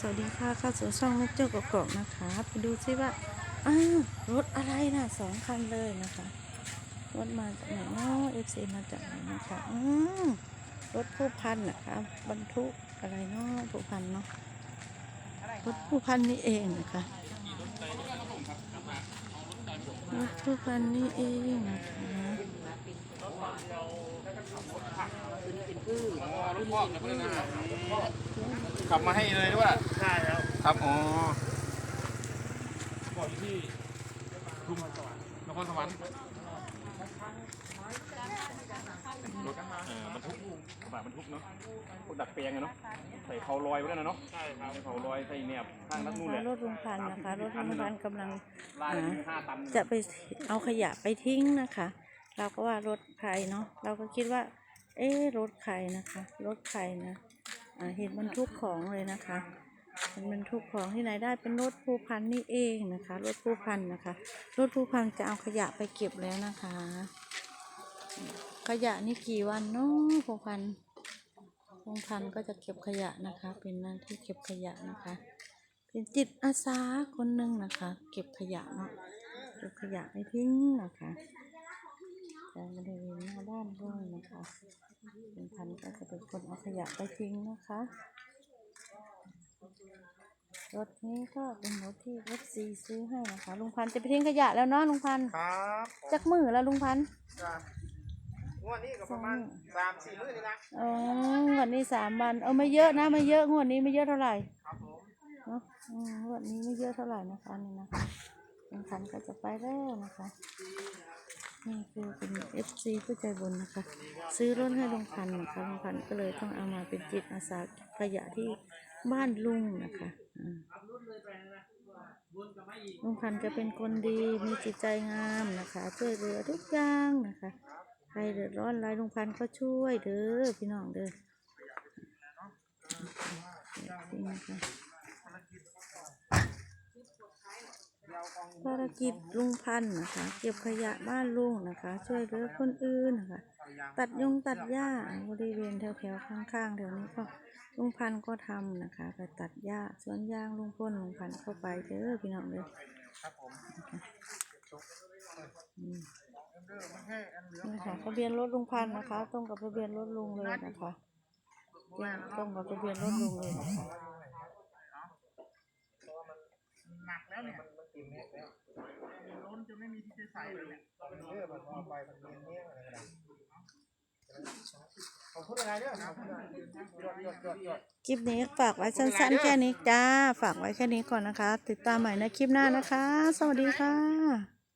สวัสดีค่ะเข้าสู่ช่องนกเจ้ากกอกนะคะไปดูซิว่าอ้าวรถอะไรนะสองคันเลยนะคะรถมาจากไหนเนาะเอฟซีมาจากไหนนะคะอืมรถผู้พันนะคะบรรทุกอะไรเนาะผู้พันเนาะรถผู้พันนี่เองนะคะรถผู้พันนี่เองนะคะรถพ่อนะเพื่อนนะ ขับมาให้เลยด้วยใช่ครับครับอ๋อก่อนที่ทุ่มนครสวรรค์รถเอ่อบรรทุกกระบะบรรทุกเนาะพวกดัดแปลงอะเนาะใส่เขาลอยไปแล้วนะเนาะใช่ครับใส่เขาลอยใส่แหนบข้างนั้นนู่นแหละรถลุงพันธุ์นะคะรถลุงพันธุ์กำลังลายหนึ่งห้าตันจะไปเอาขยะไปทิ้งนะคะ เราก็ว่ารถใครเนาะเราก็คิดว่า เอ๊ะรถใครนะคะ รถใครนะอ่า เห็นบรรทุกของเลยนะคะเป็นบรรทุกของที่ไหนได้เป็นรถผู้พันนี่เองนะคะ รถผู้พันนะคะ รถผู้พันจะเอาขยะไปเก็บแล้วนะคะ ขยะนี่กี่วันเนาะผู้พันผู้พันก็จะเก็บขยะนะคะ เป็นหน้าที่เก็บขยะนะคะ เป็นจิตอาสาคนหนึ่งนะคะ เก็บขยะเนาะเก็บขยะไปทิ้งนะคะ แต่บริเวณหน้าบ้านด้วยนะคะเป็นพันก็จะเป็นคนเอาขยะไปทิ้งนะคะ รถนี้ก็เป็นรถที่รถซีซื้อให้นะคะ ลุงพันธุ์จะไปทิ้งขยะแล้วเนาะลุงพันธุ์ครับจักมือแล้วลุงพันธุ์จ้ะงวดนี้ก็ประมาณสามสี่มื้อนี่นะอ๋องวดนี้สามวัน เออไม่เยอะนะไม่เยอะงวดนี้ไม่เยอะเท่าไหร่ครับผมเนาะอืมงวดนี้ไม่เยอะเท่าไหร่นะคะนี่นะคะลุงพันธุ์ก็จะไปแล้วนะคะ นี่คือเป็นเอฟซีผู้ใจบุญนะคะ ซื้อรถให้ลุงพันธ์นะคะลุงพันธ์ก็เลยต้องเอามาเป็นจิตอาสาขยะที่บ้านลุงนะคะลุงพันธ์จะเป็นคนดีมีจิตใจงามนะคะ ช่วยเหลือทุกอย่างนะคะ ใครเดือดร้อนอะไรลุงพันธ์ก็ช่วยเด้อพี่น้องเด้อนี่นะคะ ภารกิจลุงพันธุ์นะคะ เก็บขยะบ้านลุงนะคะ ช่วยเหลือคนอื่นนะคะ ตัดยงตัดหญ้าบริเวณแถวๆข้างๆแถวนี้ก็ลุงพันธุ์ก็ทำนะคะ ไปตัดหญ้าสวนยางลุงพ่นลุงพันธุ์เข้าไปเด้อพี่น้องเด้อครับผมอืมเริ่มไม่ให้อันเหลืองนี่ค่ะทะเบียนรถลุงพันธุ์นะคะ ตรงกับทะเบียนรถลุงเลยนะคะตรงกับทะเบียนรถลุงเลยนะคะ หนักแล้วเนี่ย มันติดเม็ดแล้วล้นจนไม่มีที่จะใส่เลยเนี่ยเออมันพอไปมันเนียนเนี้ยอะไรกันขอบคุณอะไรเนี่ยนะยอดยอดยอดยอดคลิปนี้ฝากไว้สั้นๆแค่นี้จ้า ฝากไว้แค่นี้ก่อนนะคะ ติดตามใหม่ในคลิปหน้านะคะ สวัสดีค่ะ